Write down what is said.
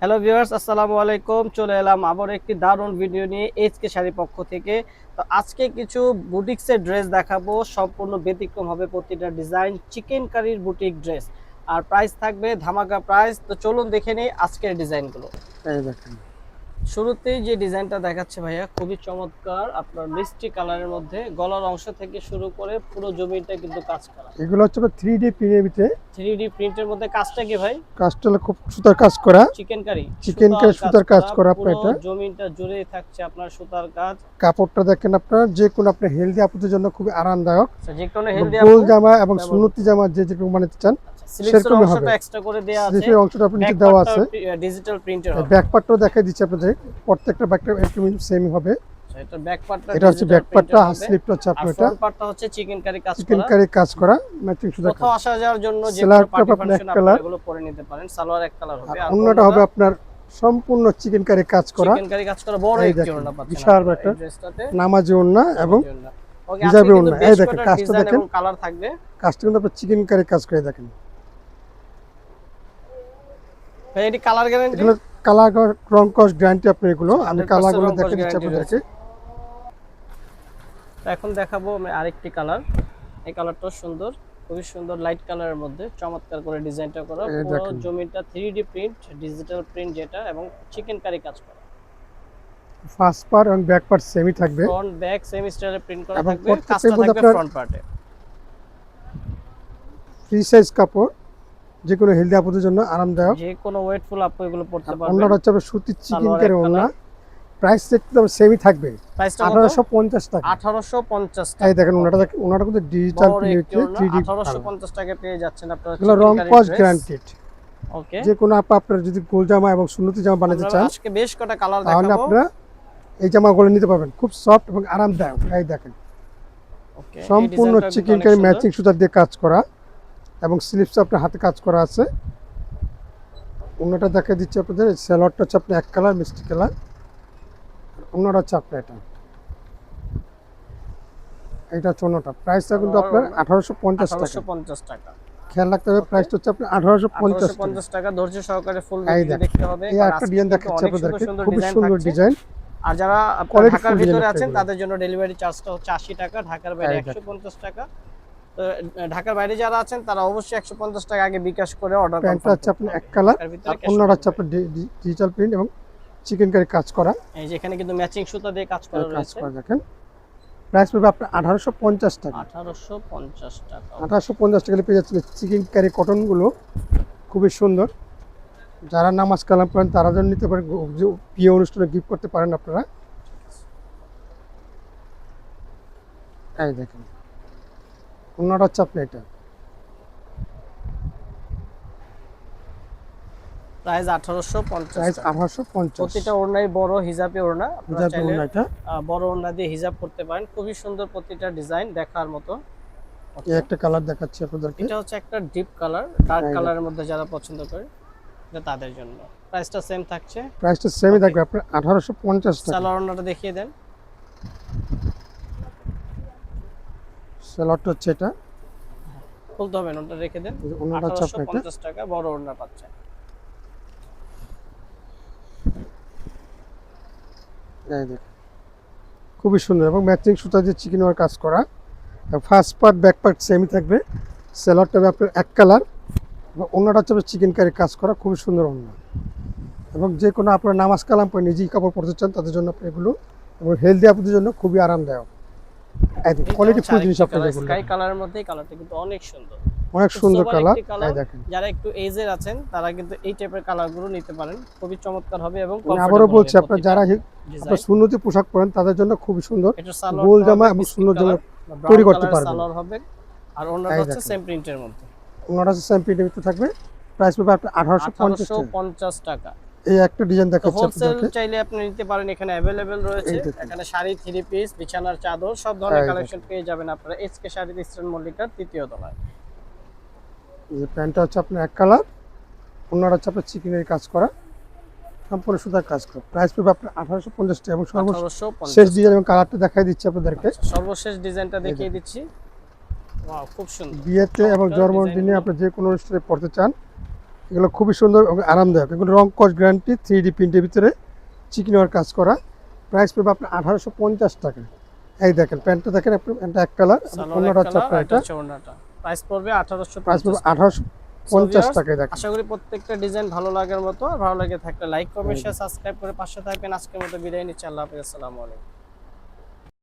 Hello viewers আসসালামু আলাইকুম। চলে এলাম আবার একটি দারুণ ভিডিও নিয়ে এইচকে শাড়ি পক্ষ থেকে। তো আজকে কিছু বুটিক্সের ড্রেস দেখাবো। সম্পূর্ণ ব্যতিক্রম হবে প্রতিটা ডিজাইন চিকেন কারির বুটিক ড্রেস আর প্রাইস থাকবে ধামাকা প্রাইস তো চলুন দেখে নিই আজকের ডিজাইনগুলো শুরুতেই যে ডিজাইনটা দেখাচ্ছে ভাইয়া খুবই চমৎকার। আপনার মিষ্টি কালারের মধ্যে গলার অংশ থেকে শুরু করে পুরো জমিটা কিন্তু কাজ করা। এগুলো হচ্ছে থ্রি ডি পিএবিতে থ্রি ডি প্রিন্টের মধ্যে কাজটা কি ভাই? কাজটা খুব সুতার কাজ করা। চিকেন কারি চিকেন কারি সুতার কাজ করা আপনার এটা। জমিটা জুড়ে থাকছে আপনার সুতার কাজ। কাপড়টা দেখেন আপনার যে কোনো আপনার হেলদি আপুদের জন্য খুবই আরামদায়ক। আচ্ছা, যে কোনো হেলদি গোল জামা এবং সুন্নতি জামা যে যেরকম বানাতে চান স্লিভসের হবে। এক্সট্রা করে দেয়া আছে। স্লিপের অংশটা আপনার নিচে দেওয়া আছে। ডিজিটাল প্রিন্টের হবে। ব্যাক পার্টটাও দেখাই দিচ্ছি আপনাদের। প্রত্যেকটা ব্যাকটা সেম হবে। এটা ব্যাক পার্টটা এটা হচ্ছে ব্যাক পার্টটা হাফ স্লিপটা হচ্ছে আপনার এটা। পার্টটা হচ্ছে চিকেন কারি কাজ চিকেন কারি। কাজ করা ম্যাচিং সুতা কোথাও আসা যাওয়ার জন্য যে পার্টি টপ আপনার এক ফাংশন আপনারা পরে নিতে পারেন। সালোয়ার এক কালার হবে। আর অন্যটা হবে আপনার সম্পূর্ণ চিকেন কারি কাজ করা। চিকেন কারি কাজ করা। বড় একটি ওড়না পাচ্ছেন বিশাল একটা নামাজি ওড়না এবং হিজাবি ওড়না। এই দেখেন, কাজটা দেখেন। কালার থাকবে। কাজটা কিন্তু আপনার চিকেন কারি কাজ করে দেখেন। ভাই এটি কালার গ্যারান্টি এগুলো কালার রং কস গ্যারান্টি আপনার এগুলো। আমি 100% কালারগুলো রং কস দেখে দিচ্ছি আপনাদেরকে। তো এখন দেখাবো আমি আরেকটি কালার এই কালারটাও সুন্দর খুবই সুন্দর লাইট কালারের মধ্যে চমৎকার করে ডিজাইনটা করা। পুরো জমিটা three D print digital print যেটা এবং চিকেন কারি কাজ করা। ফার্স্ট পার্ট এবং ব্যাক পার্ট সেমই থাকবে। ফ্রন্ট ব্যাক সেম স্টাইলে প্রিন্ট করা থাকবে। কাজটা থাকবে ফ্রন্ট পার্টে ফ্রি সাইজ কাপড়। যে কোনো হেলদি আপুদের জন্য আরামদায়ক। যে কোনো ওয়েটফুল আপু এগুলো পড়তে পারবেন। হচ্ছে আপনার সুতির চিকেন কারি colour। প্রাইস দেখতে সেমই থাকবে। প্রাইসটা আঠারোশো পঞ্চাশ টাকা। 1850 এই টাকা। দেখেন ওনাটা দেখেন ওনাটা কিন্তু ডিজিটাল প্রিন্ট থ্রি ডি 1850 টাকা পেয়ে যাচ্ছেন আপনারা এগুলো রং কস গ্যারান্টেড ওকে যে কোনো আপা আপনার যদি গোল জামা এবং সুন্নতি জামা বানাতে চান আজকে বেশ কটা কালার তাহলে আপনারা এই জামাগুলো নিতে পারবেন। খুব সফট এবং আরামদায়ক। এই দেখেন। ওকে সম্পূর্ণ চিকেন কারি ম্যাচিং সুতার দিয়ে কাজ করা। এবং স্লিপস আপনার হাতে কাজ করা আছে। অন্যটা দেখা দিচ্ছে আপনাদের স্যালোয়ারটা হচ্ছে আপনার এক কালার মিষ্টি কালার অন্যটা হচ্ছে আপনার এটা। এটা হচ্ছে অন্যটা। প্রাইসটা কিন্তু আপনার আঠারোশো পঞ্চাশ টাকা। 1850 টাকা। খেয়াল রাখতে হবে প্রাইসটা হচ্ছে আপনার আঠারোশো পঞ্চাশ টাকা। 1850 টাকা ধৈর্য সহকারে ফুল এই দেখতে হবে। এই একটা ডিজাইন দেখাচ্ছি আপনাদেরকে। সুন্দর সুন্দর ডিজাইন আর যারা ঢাকার ভিতরে আছেন তাদের জন্য ডেলিভারি চার্জটা হচ্ছে 80 টাকা ঢাকার বাইরে দেখেন। 150 টাকা। ঢাকার বাইরে যারা আছেন তারা অবশ্যই 150 টাকা আগে বিকাশ করে অর্ডার প্যান্টটা হচ্ছে আপনার এক কালার অন্যটা হচ্ছে আপনার ডিজিটাল প্রিন্ট এবং চিকেন কারি কাজ করা। এই যে এখানে কিন্তু ম্যাচিং সুতা দিয়ে কাজ করা কাজ করা দেখেন। প্রাইস পড়বে আপনার আঠারোশো পঞ্চাশ টাকা। 1850 টাকা আঠারোশো পঞ্চাশ টাকা পেয়ে যাচ্ছিল চিকেন কারি কটনগুলো খুবই সুন্দর। যারা নামাজ কালাম করেন তারা যেন নিতে পারেন বিয়ে অনুষ্ঠানে গিফট করতে পারেন আপনারা। এই দেখেন। অন্যটা হচ্ছে আপনি এটা? প্রাইস 1850 প্রাইস টাকা। আঠারোশো পঞ্চাশ। প্রতিটা ওড়নাই বড় হিজাবি ওড়না। আপনারা চাইলে বড় ওড়না দিয়ে হিজাব করতে পারেন। খুবই সুন্দর প্রতিটা ডিজাইন দেখার মতো। একটা কালার দেখাচ্ছি আপনাদেরকে। এটা হচ্ছে একটা ডিপ কালার ডার্ক কালারের মধ্যে যারা পছন্দ করে এটা তাদের জন্য। প্রাইসটা সেম থাকছে। প্রাইসটা সেমই থাকবে। আপনার আঠারোশো পঞ্চাশ টাকা। সালোয়ার ওড়নাটা দেখিয়ে দেন। স্যালাডটা হচ্ছে এটা। খুলতে হবে না, ওটা রেখে দেন। হচ্ছে আপনার টাকা বড় ওড়না এই দেখেন। খুবই সুন্দর এবং ম্যাচিং সুতা দিয়ে চিকেন ওয়ার কাজ করা। ফার্স্ট পার্ট ব্যাক পার্ট সেমই থাকবে। স্যালাডটা হবে আপনার এক কালার এবং অন্যটা হচ্ছে চিকেন কারি কাজ করা খুবই সুন্দর অন্য এবং যে কোনো আপনার নামাজ কালাম পরে নিজেই কাপড় পরতে চান তাদের জন্য আপনি এগুলো। এবং হেলদি আপনাদের জন্য খুবই আরামদায়ক। কোয়ালিটি ফুল জিনিস আপনাদের স্কাই কালারের মধ্যে কালারটা কিন্তু অনেক সুন্দর। অনেক সুন্দর কালার একটি colour। এই দেখেন। যারা একটু এজের আছেন তারা কিন্তু এই টাইপের কালারগুলো নিতে পারেন। খুবই চমৎকার হবে এবং আবারও বলছি আপনার যারা সুন্নতি পোশাক পরেন তাদের জন্য খুবই সুন্দর। গোল জামা এবং সুন্দর জামা তৈরি করতে পারবেন। সালোয়ার হবে। আর অন্যটা হচ্ছে দেখেন। সেম প্রিন্টের মধ্যে। সেম থাকবে। প্রাইস পাবে আপনার পঞ্চাশ টাকা। এই একটা ডিজাইন দেখাচ্ছি আপনাদেরকে। চাইলে আপনি নিতে পারেন এখানে অ্যাভেলেবেল রয়েছে। এখানে শাড়ি থ্রি পিস বিছানার চাদর সব ধরনের কালেকশন পেয়ে যাবেন আপনারা। এসকে শাড়ি ইস্টার্ন মল্লিকার তৃতীয় তলায়। এই যে প্যান্টটা হচ্ছে আপনার এক কালার ওনারা হচ্ছে আপনার চিকেনের কাজ করা। সম্পূর্ণ সুতার কাজ করা। প্রাইস পাবে আপনার আঠারোশো পঞ্চাশ টাকা এবং সর্বশেষ শেষ ডিজাইন এবং কালারটা দেখাই দিচ্ছি আপনাদেরকে। সর্বশেষ ডিজাইনটা দেখিয়ে দিচ্ছি। ওয়াও খুব সুন্দর। বিয়েতে এবং জন্মদিনে আপনি যে কোনো অনুষ্ঠানে পড়তে চান এগুলো খুবই সুন্দর এবং আরামদায়ক। এগুলো রং কস গ্যারান্টি থ্রি ডি প্রিন্টের ভিতরে চিকেন ওয়ার কাজ করা। প্রাইস পড়বে আপনার আঠারোশো পঞ্চাশ টাকা। এই দেখেন প্যান্টটা দেখেন প্যান্টটা এক কালার অন্যটা হচ্ছে আপনার এটা প্রাইস পড়বে আঠারোশো প্রাইস পড়বে আঠারোশো পঞ্চাশ টাকায় দেখেন। আশা করি প্রত্যেকটা ডিজাইন ভালো লাগার মতো ভালো লাগে থাকলে লাইক কমেন্ট শেয়ার সাবস্ক্রাইব করে পাশে থাকবেন। আজকের মতো বিদায় নিচ্ছি। আল্লাহ হাফেজ। আসসালামু আলাইকুম।